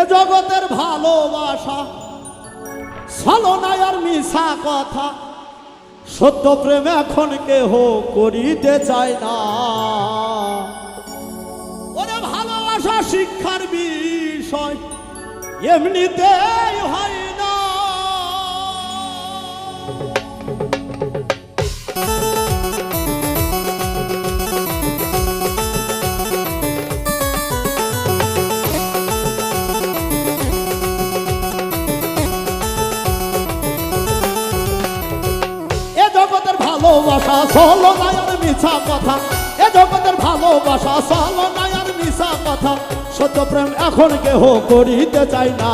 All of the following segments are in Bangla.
এ জগতের ভালোবাসা, ছলনায় আর মিশা কথা, সত্য প্রেম এখন কেহ করিতে চায় না। ওরে ভালোবাসা শিক্ষার বিষয় এমনিতে হয় ভালোবাসা, চলো নায়ার মিছা কথা। এ জগতের ভালোবাসা, চলো নায়ার মিছা কথা। সত্য প্রেম এখন কেহ করিতে চাই না।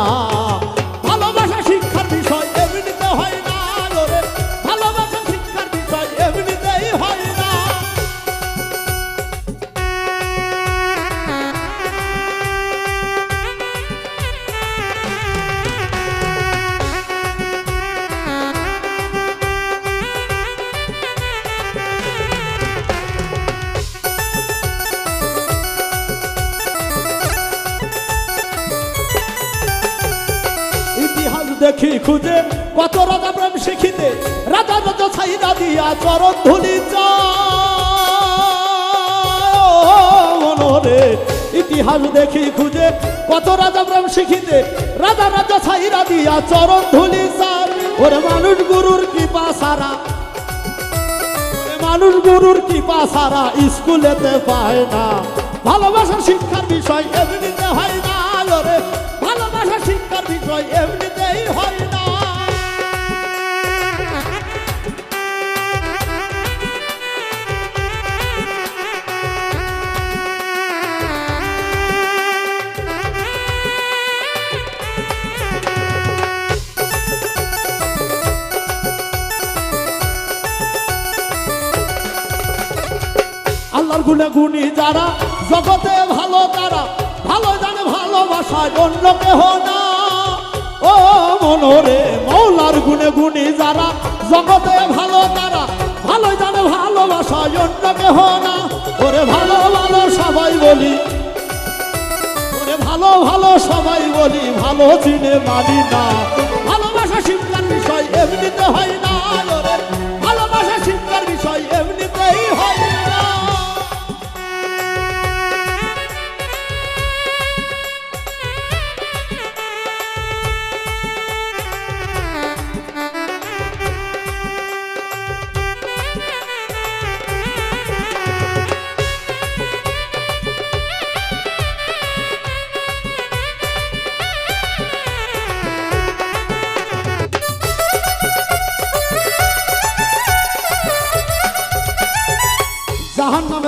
দেখি খুঁজে, কত রাজা প্রেম শিখিতে, রাজা রাজা ছাইরা দিয়া চরণ ধুলি মনোরে, ইতিহাস দেখি খুঁজে, কত রাজা প্রেম শিখিতে, রাজা রাজা ছাইরা দিয়া চরণ ধুলি চার ওরে মানুষ গুরুর কি পাসারা মানুষ গুরুর কি পাসারা স্কুলেতে পায় না। ভালোবাসা শিক্ষার বিষয় এমনিতে আল্লাহর গুণে গুণী যারা, জগতে ভালো তারা, ভালো জানে ভালোবাসায় অন্য কেহ না। ও মনোরে মৌলার গুণে গুণী যারা, জগতে ভালো তারা, ভালো জানে ভালোবাসায় অন্য কেহ না। ওরে ভালো ভালো সবাই বলি, ওরে ভালো ভালো সবাই বলি, ভালো চিনে মানি না।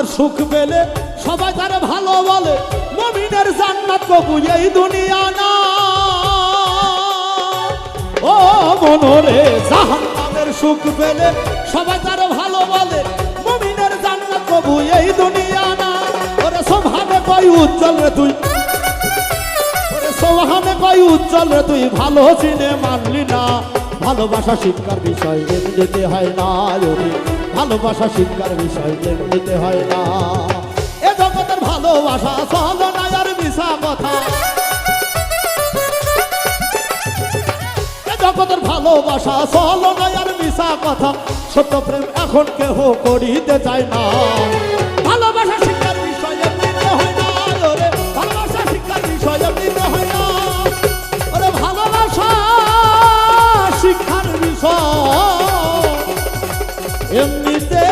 জাহান সুখ পেলে, সবাই তারে ভালো বলে, মমিনের জান্নাত কবু এই দুনিয়া না। ও মনোরে জাহান নামের সুখ পেলে, সবাই তারে ভালো বলে, মমিনের জান্নাত কবু এই দুনিয়া না। ওরে স্বভাবে কই উজ্জ্বল রে তুই। ওরে স্বভাবে কই উজ্জ্বল রে তুই, ভালো চিনে মানলি না। ভালোবাসা শিক্ষার বিষয় এমনিতে হয় না ভালোবাসা শিক্ষার বিষয় এমনিতে হয় না। এ জগতের ভালোবাসা চলো না মিশা কথা। জগতের ভালোবাসা চলো না আর মিশা কথা। সত্য প্রেম এখন কেহ করিতে চায় না। এমনিতে